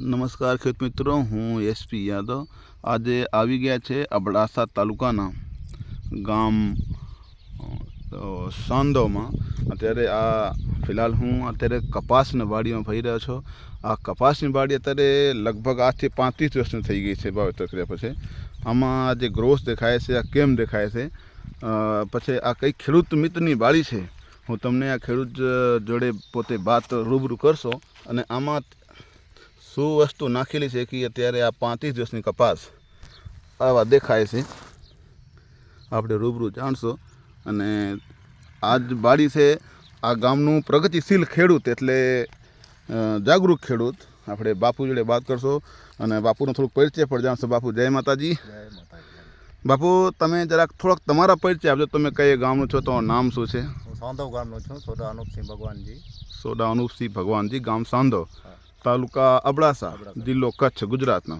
નમસ્કાર ખેડૂત મિત્રો, હું એસપી યાદવ. આજે આવી ગયા છે અબડાસા તાલુકાના ગામ સાંદોમાં અત્યારે આ ફિલહાલ હું અત્યારે કપાસની વાડીમાં ફરી રહ્યો છું. આ કપાસની વાડી અત્યારે લગભગ આજથી પાંત્રીસ વર્ષની થઈ ગઈ છે, વાવેતર કર્યા પછી. આમાં જે ગ્રોથ દેખાય છે, આ કેમ દેખાય છે? પછી આ કઈ ખેડૂત મિત્રની વાડી છે? હું તમને આ ખેડૂત જોડે પોતે વાત રૂબરૂ કરશો. અને આમાં શું વસ્તુ નાખેલી છે કે અત્યારે આ પાંત્રીસ દિવસની કપાસ આવા દેખાય છે. આપણે રૂબરૂ જાણશો. અને આ જ બાડી છે આ ગામનું પ્રગતિશીલ ખેડૂત એટલે જાગૃત ખેડૂત. આપણે બાપુ જોડે વાત કરશો અને બાપુનો થોડુંક પરિચય પણ જાણશો. બાપુ જય માતાજી. બાપુ તમે જરાક થોડોક તમારા પરિચય આપજો. તમે કઈ ગામનું છો તો નામ શું છે? સાંધવ ગામનો છું સોડા અનુપસિંહ ભગવાનજી. સોડા અનુપસિંહ ભગવાનજી ગામ સાંધો. તાલુકા અબડાસા. જિલ્લો કચ્છ ગુજરાતનો.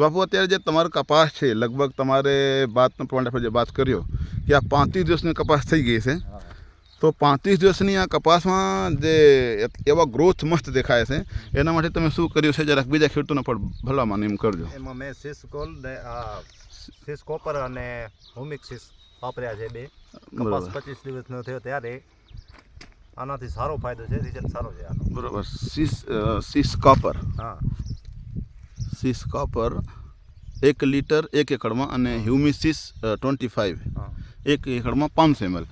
બાપુ અત્યારે જે તમારો કપાસ છે લગભગ તમારે બાતનો પ્રમાણે જે વાત કર્યો કે આ પાંત્રીસ દિવસની કપાસ થઈ ગઈ છે. તો પાંત્રીસ દિવસની આ કપાસમાં જે એવા ગ્રોથ મસ્ત દેખાય છે. એના માટે તમે શું કર્યું છે? જરાક બીજા ખેડૂતોને પણ ભલામાં એમ કરજો. એમાં મેં સિસ ગોલ્ડ આ સિસ કોપર અને હોમિક સિસ વાપર્યા છે બે. કપાસ પચીસ દિવસનો થયો ત્યારે આનાથી સારો ફાયદો છે રિઝલ્ટ સારો છે આનો. બરોબર. સીસ સીસ કોપર હા. સીસ કોપર એક લીટર એક એકડમાં અને હ્યુમિસિસ ટ્વેન્ટી ફાઇવ હા. એક એકડમાં પાંચસો એમએલ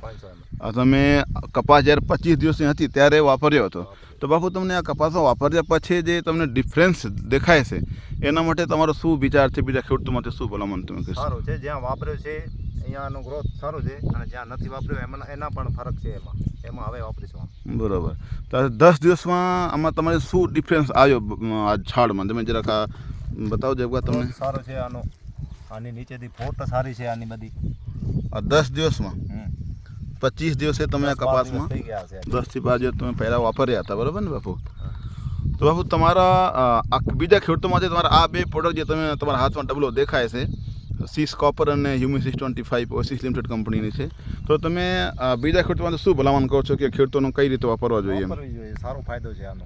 આ તમે કપાસ જ્યારે પચીસ દિવસની હતી ત્યારે વાપર્યો હતો. તો બાપુ તમને આ કપાસમાં વાપર્યા પછી જે તમને ડિફરન્સ દેખાય છે એના માટે તમારો શું વિચાર છે? બીજા ખેડૂતો માટે શું ભલામણ તમે કહેશો સારું છે જ્યાં વાપર્યો છે અહીંયાનો ગ્રોથ સારો છે અને જ્યાં નથી વાપર્યો એમાં એના પણ ફરક છે એમાં. એમાં હવે વાપરીશું બરાબર. તો દસ દિવસમાં આમાં તમારે શું ડિફરન્સ આવ્યો આ છાડમાં? તમે જરાક બતાવજો એકવાર તમને. સારો છે આનો. આની નીચેથી ફોટ સારી છે આની બધી. આ દસ દિવસમાં. પચીસ દિવસે તમે આ દસ કપાસમાં થઈ ગયા છે. દસથી બાર દિવસ તમે પહેલાં વાપર્યા હતા બરાબર ને બાપુ? તો બાપુ તમારા બીજા ખેડૂતો માટે તમારા આ બે પ્રોડક્ટ જે તમે તમારા હાથમાં ડબલો દેખાય છે સીસ કોપર અને હ્યુમિસિસ ટ્વેન્ટી ફાઈવ ઓસિસ લિમિટેડ કંપનીની છે. તો તમે બીજા ખેડૂતો શું ભલામણ કરો છો કે ખેડૂતોનો કઈ રીતે વાપરવા જોઈએ સારો ફાયદો છે આનો.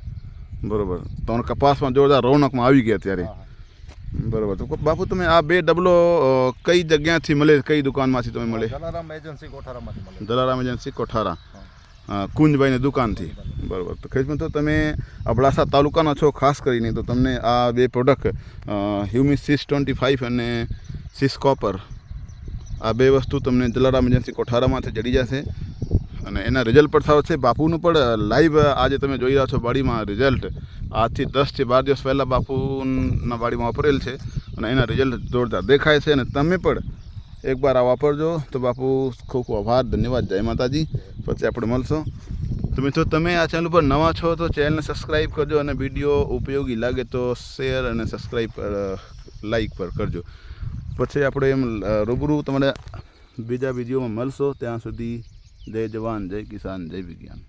બરોબર. તો કપાસમાં જોરદાર રોનકમાં આવી ગયા ત્યારે. બરોબર. તો બાપુ તમે આ બે ડબલો કઈ જગ્યાથી મળે કઈ દુકાનમાંથી તમે મળે? દલારામ એજન્સી કોઠારામાંથી મળે. દલારામ એજન્સી કોઠારા. કુંજભાઈની દુકાનથી. બરોબર. તો ખેડૂત મિત્રો તમે અબડાસા તાલુકાના છો ખાસ કરીને તો તમને આ બે પ્રોડક્ટ હ્યુમિસ સિસ ટ્વેન્ટી ફાઇવ અને સિસ કોપર આ બે વસ્તુ તમને જલારામ એજન્સી કોઠારામાંથી જડી જશે. અને એના રિઝલ્ટ પણ સારો છે બાપુનું પણ લાઈવ આજે તમે જોઈ રહ્યા છો વાડીમાં રિઝલ્ટ આજથી દસથી બાર દિવસ પહેલાં બાપુના વાડીમાં વાપરેલ છે અને એના રિઝલ્ટ જોરદાર દેખાય છે. અને તમે પણ એકવાર આ વાપરજો. તો બાપુ, ખૂબ ખૂબ આભાર. ધન્યવાદ. જય માતાજી. પછી આપણે મળશો. તો મિત્રો, તમે આ ચેનલ પર નવા છો તો ચેનલને સબસ્ક્રાઈબ કરજો અને વીડિયો ઉપયોગી લાગે તો શેર અને સબસ્ક્રાઈબ લાઈક પર કરજો. પછી આપણે એમ રૂબરૂ તમને બીજા વિડીયોમાં મળશો. ત્યાં સુધી જય જવાન, જય કિસાન, જય વિજ્ઞાન.